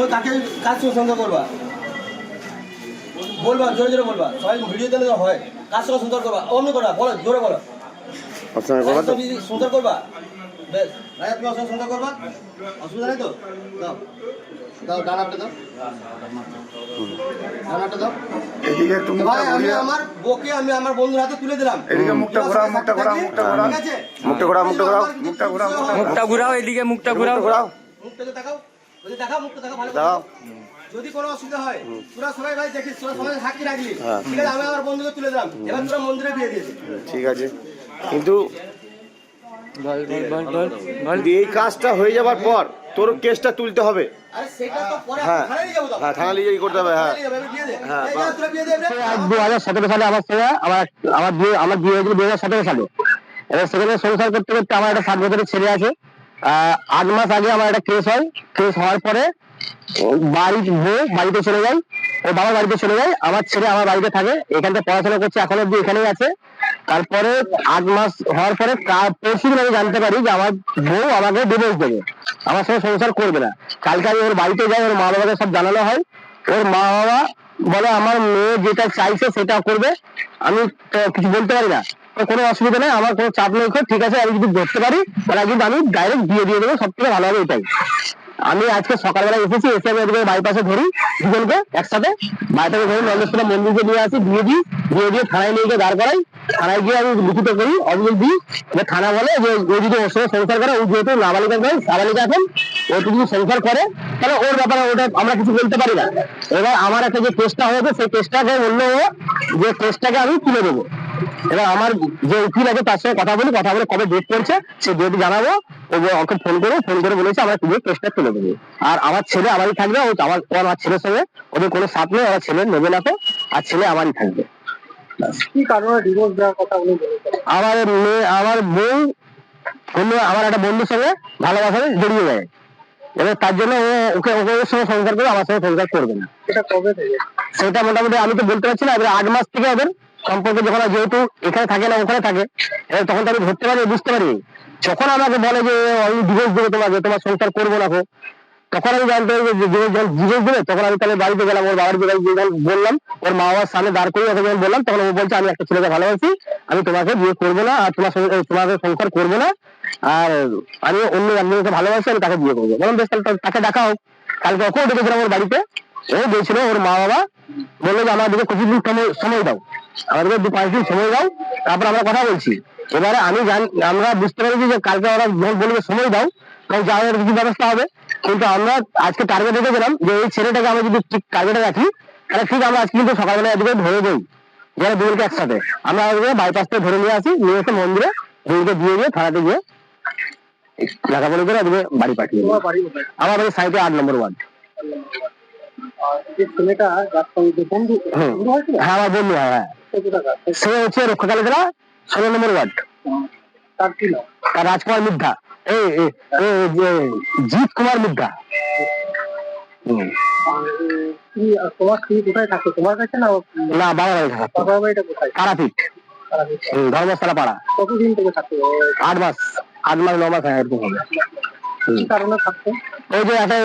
তো তাকে কাজ করবা বলবা? জোরে জোরে বলবা। সবাই ভিডিও দিলে হয়। কাজ সুন্দর করবা? অমনি করবা বলো জোরে বলো। সুন্দর করবা? বেশ রাজা তুমি সুন্দর করবা? অসুবিধা নেই তো? দাও। দাও ডানাটা দাও। ডানাটা দাও। এদিকে ভাই আমি আমার বকে আমি আমার বন্ধুর হাতে তুলে দিলাম। এদিকে মুখটা ঘোরাও মুখটা ঘোরাও মুখটা ঘোরাও। মুখটা ঘোরাও মুখটা ঘোরাও মুখটা ঘোরাও। মুখটা মুখটা ঘুরাও এদিকে মুখটা ঘুরাও। ঘোরাও। মুখটা তো দেখাও যদি দেখাও মুখটা দেখাও ভালো দাও। যদি কোনো অসুবিধা হয় তোরা সবাই ভাই দেখিস তোরা সবাই সাক্ষী রাখলি। ঠিক আছে আমি আমার বন্ধুকে তুলে দিলাম। এবার তোরা মন্দিরে বিয়ে দিয়েছি ঠিক আছে। কিন্তু এই কাজটা হয়ে যাবার পর তোর কেসটা তুলতে হবে। আরে সেটা তো পরে হ্যাঁ। হ্যাঁ থানা করতে হবে হ্যাঁ। হ্যাঁ, দে হাজার সতেরো সালে আমার সঙ্গে আমার আমার বিয়ে আমার বিয়ে হয়েছিল দু হাজার সতেরো সালে। এবার সেখানে সংসার করতে করতে আমার একটা সাত বছরের ছেলে আছে। আট মাস আগে আমার একটা কেস হয়। কেস হওয়ার পরে বাড়ির বউ বাড়িতে চলে যায়। ও বাবা বাড়িতে চলে যায়। আমার ছেলে আমার বাড়িতে থাকে। এখানটা পড়াশোনা করছে, এখন অব্দি এখানেই আছে। তারপরে আট মাস হওয়ার পরে পরশু দিন আমি জানতে পারি যে আমার বউ আমাকে ডিভোর্স দেবে। আমার সঙ্গে সংসার করবে না। কালকে আমি ওর বাড়িতে যাই, ওর মা বাবাকে সব জানানো হয়। ওর মা বাবা বলে, আমার মেয়ে যেটা চাইছে সেটা করবে। আমি কিছু বলতে পারি না। কোনো অসুবিধা নেই, আমার কোনো চাপ নেই ঠিক আছে, আমি যদি ধরতে পারি, তাহলে কিন্তু আমি ডাইরেক্ট দিয়ে দিয়ে দেবো সব থেকে ভালো হবে এটাই। আমি আজকে সকালবেলা এসেছি, এসে আমি এদিকে বাইপাসে ধরি, দুজনকে একসাথে বাইপাসে ধরি নন্দেশ্বরা মন্দিরকে নিয়ে আসি, দিয়ে দিই, দিয়ে দিয়ে থানায় নিয়ে গিয়ে দাঁড় করাই, থানায় গিয়ে আমি লিখিত করি, অভিযোগ দিই, এবার থানা বলে যে ও যদি ওর সঙ্গে সংসার করে, ও যেহেতু নাবালিকা নয় নাবালিকা এখন, ও যদি সংসার করে, তাহলে ওর ব্যাপারে ওটা আমরা কিছু বলতে পারি না। এবার আমার একটা যে কেসটা হয়েছে, সেই কেসটাকে বলল যে কেসটাকে আমি তুলে দেবো। এবার আমার যে উকিল আছে তার সঙ্গে কথা বলি কথা বলে কবে ডেট পড়ছে সেই ডেট জানাব। ও ওকে ফোন করে ফোন করে বলেছে আমরা তুলে কেসটা তুলে দেবো। আর আমার ছেলে আমারই থাকবে ও আমার আমার ছেলের সঙ্গে ওদের কোনো সাথ নেই আমার ছেলে নেবে না তো আর ছেলে আমারই থাকবে। আমার মেয়ে আমার বউ অন্য আমার একটা বন্ধুর সঙ্গে ভালোবাসায় জড়িয়ে যায়। এবার তার জন্য ও ওকে ওকে সঙ্গে সংসার করে আমার সঙ্গে সংসার করবে না। কবে থেকে? সেটা মোটামুটি আমি তো বলতে পারছি না এবার আট মাস থেকে ওদের সম্পর্ক যখন যেহেতু এখানে থাকে না, ওখানে থাকে তখন তো আমি ধরতে পারি, বুঝতে পারি। যখন আমাকে বলে যে, আমি ডিভোর্স দেবো তোমাকে, তোমার সংসার করব না তখন আমি জানতে পারি যে যখন ডিভোর্স দেবে, তখন আমি তাহলে বাড়িতে গেলাম, ওর বাবার বাড়ি যখন বললাম, ওর মা বাবার সামনে দাঁড় করে ওকে যখন বললাম, তখন ও বলছে, আমি একটা ছেলেকে ভালোবাসি, আমি তোমাকে বিয়ে করব না, আর তোমার সঙ্গে, তোমাকে সংসার করব না, আর আমি অন্য একজনকে ভালোবাসি, আমি তাকে বিয়ে করব। বললাম, বেশ তাকে দেখা হোক কালকে ওকেও ডেকেছিলাম ওর বাড়িতে, ও গেছিল, ওর মা বাবা বলল যে আমাদেরকে কিছুদিন সময়- সময় দাও। আমাদেরকে দু পাঁচ দিন সময় দাও তারপর আমরা কথা বলছি। এবারে আমি জান আমরা বুঝতে পেরেছি যে কালকে ওরা যখন বলবে সময় দাও তখন যাওয়ার কিছু ব্যবস্থা হবে। কিন্তু আমরা আজকে টার্গেট রেখেছিলাম যে এই ছেলেটাকে আমরা যদি ঠিক টার্গেটে রাখি তাহলে ঠিক আমরা আজকে কিন্তু সকালবেলা এদিকে ধরে দেই যারা দুজনকে একসাথে। আমরা ওদেরকে বাইপাস থেকে ধরে নিয়ে আসি নিয়ে এসে মন্দিরে দুজনকে দিয়ে গিয়ে থানাতে গিয়ে লেখাপড়া করে ওদিকে বাড়ি পাঠিয়ে কোথায় আমার বাড়ি সাইডে আট নম্বর ওয়ার্ড। হ্যাঁ আমার বন্ধু হ্যাঁ হ্যাঁ। সে হচ্ছে রক্ষাকালী জেলা ষোলো নম্বর ওয়ার্ড। তার কি নাম? আর রাজকুমার মিদ্ধা এই জিৎ কুমার মিদ্ধা হুম। আর কি আর তোমার স্ত্রী কোথায় থাকে তোমার কাছে না না বাবা বাড়ি থাকা বাবার বাড়িটা কোথায়? তারাপীঠ। তারা বলছে, হুম, ধর্মশালা পাড়া কতদিন থেকে থাকতো? আট মাস আট মাস ন মাস এরকম হবে। কারণে থাকতো? ওই যে একটা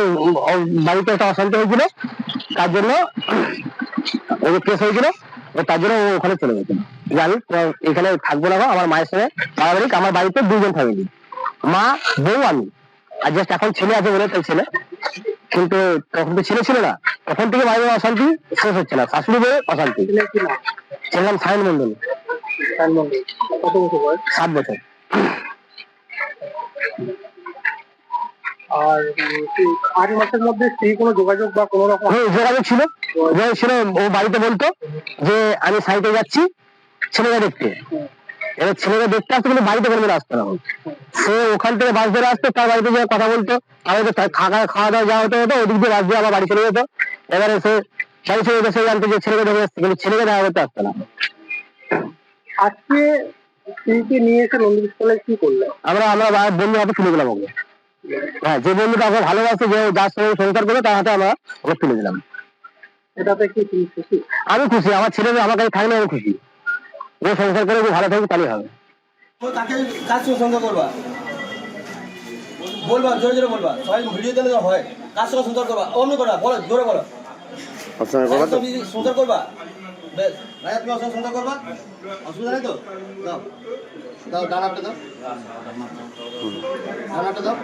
বাড়িতে একটা অশান্তি হয়েছিল তার জন্য ওই কেস হয়েছিল। তার জন্য ও ওখানে চলে গেছিল যে আমি এখানে থাকব না আমার মায়ের সঙ্গে। পারিবারিক আমার বাড়িতে দুজন ফ্যামিলি মা বউ আমি। আর জাস্ট এখন ছেলে আছে বলে তাই ছেলে। কিন্তু তখন তো ছেলে ছিল না। তখন থেকে বাইরে অশান্তি শেষ হচ্ছে না। শাশুড়ি বলে অশান্তি। ছেলে কি নাম সায়ন মন্ডল সাত বছর। আর আট মাসের মধ্যে স্ত্রী কোনো যোগাযোগ বা কোনো রকম হ্যাঁ যোগাযোগ ছিল। যোগাযোগ ছিল ও বাড়িতে বলতো যে আমি সাইটে যাচ্ছি ছেলেকে দেখতে। এবার ছেলেকে দেখতে আসতে কিন্তু বাড়িতে কোনো আসতো না। সে ওখান থেকে বাস ধরে আসতো তার বাড়িতে গিয়ে কথা বলতো। আমাদের খাওয়া খাওয়া দাওয়া যাওয়া হতো হতো ওদিক দিয়ে বাস দিয়ে আবার বাড়ি চলে যেত। এবারে সে বাড়ি চলে যেত সে জানতো যে ছেলেকে দেখে আসছে কিন্তু ছেলেকে দেখা করতে আসতো না। আজকে স্ত্রীকে নিয়ে এসে নন্দীস্থলে কি করলে আমরা আমরা বন্ধু হাতে তুলে দিলাম ওকে। হ্যাঁ যে বন্ধুটা ওকে ভালোবাসে যে যার সঙ্গে সংসার করবে তার হাতে আমরা ওকে তুলে দিলাম। এটাতে কি তুমি খুশি? আমি খুশি আমার ছেলে আমার কাছে থাকলে আমি খুশি। ও সংসার করে ভালো থাকবে তাহলেই হবে। তো তাকে কাজ সঙ্গে করবা? বলবা জোরে জোরে বলবা। সবাই ভিডিও দিলে তো হয়। কার সঙ্গে সুন্দর করবা? অমনি করবা বলো জোরে বলো। সুন্দর করবা? বেশ রাজা তুমি অসংখ্য সুন্দর করবা? অসুবিধা নেই তো? দাও। দাও ডানাটা দাও। ডানাটা দাও।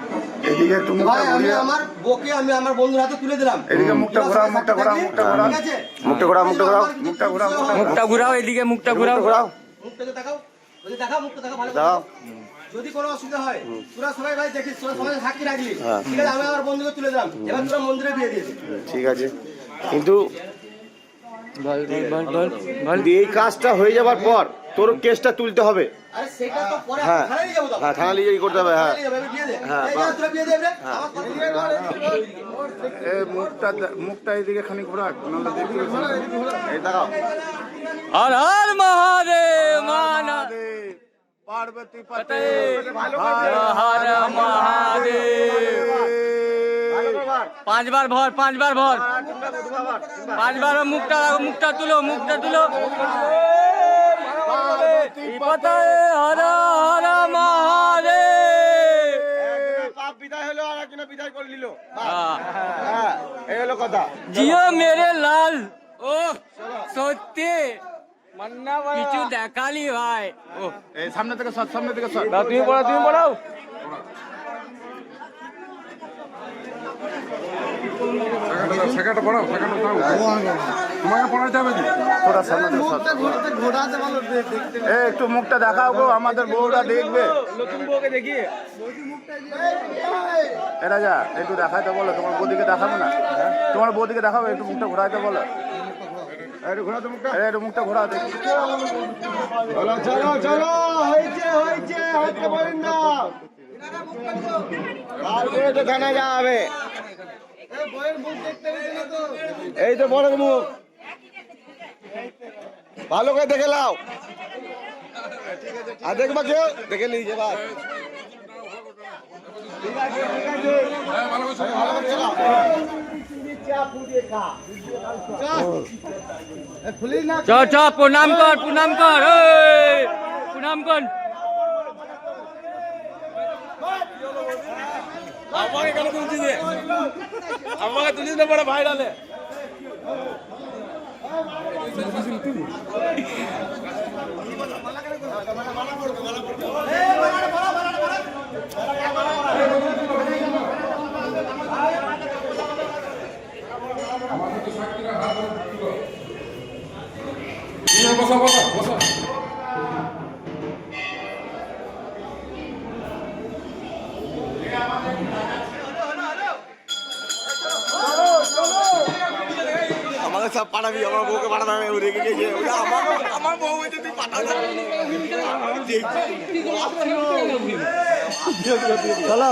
এদিকে মুখটা ভাই আমি আমার বকে আমি আমার বন্ধুর হাতে তুলে দিলাম। এদিকে মুখটা ঘোরাও, মুখটা ঘোরাও, মুখটা ঘোরাও। মুখটা ঘোরাও, মুখটা ঘোরাও, মুখটা ঘোরাও, মুখটা মুখটা ঘুরাও। এদিকে মুখটা ঘুরাও মুখটা ঘোরাও। মুখটাকে দেখাও। যদি দেখাও মুখটা দেখাও ভালো দাও। যদি কোনো অসুবিধা হয় তোরা সবাই ভাই দেখিস তোরা সবাই সাক্ষী রাখলি। হ্যাঁ। ঠিক আছে আমি আমার বন্ধুকে তুলে দিলাম। এবার তোরা মন্দিরে বিয়ে দিয়েছি ঠিক আছে। কিন্তু বল বল বল বল বল কিন্তু এই কাজটা হয়ে যাবার পর তোর কেসটা তুলতে হবে। আরে সেটা তো পরে হ্যাঁ। হ্যাঁ থানা করতে হবে হ্যাঁ। হ্যাঁ, এই বাহ। যে তোরা বিয়ে দে এবারে। আমার কথা শুনে মুখটা মুখটা এদিকে খানিক এই মহাদেব মানা পার্বতী পতে হর মহাদেব। পাঁচবার ভর পাঁচবার ভর। পাঁচবার মুখটা মুখটা তুলো মুখটা তুলো। পতে হর হর মহাদেব। পাপ বিদায় হলো আর একজনে বিদায় করে নিল। হ্যাঁ। হ্যাঁ এই হলো কথা। জিও মেরে লাল। ও সত্যি। কিছু দেখালি ভাই। ও। সামনে থেকে সর সামনে থেকে সর। তুমি পড়াও তুমি পড়াও। শেখাটা পড়াও শেখাটা দাও। তোমাকে পড়াইতে হবে কি? সামনে এ একটু মুখটা দেখাও গো আমাদের বউটা দেখবে। নতুন বউকে দেখিয়ে এ রাজা একটু দেখাইতে বলো তোমার বৌদিকে দেখাবো না? তোমার বৌদিকে দেখাবো একটু মুখটা ঘোরাইতে বলো। একটু ঘোরাতে মুখটা। একটু মুখটা ঘোরাও দেখি। চলো চলো চলো হয়েছে হয়েছে হইতে পারেন না তারপরে তো থানা যাবে। এই তো বড় মুখ। ভালো করে দেখে লাও আর দেখবা কেউ? দেখে আছে ঠিক আছে ভালো করে চালাও চ চ প্রণাম কর। প্রণাম কর এই, প্রণাম কর বসা বসা বসা পাঠাবি আমার বউকে পাঠাতে হবে ও রেগে গেছে ওটা আমার আমার বউ হয়েছে তুই পাঠাতে চলো।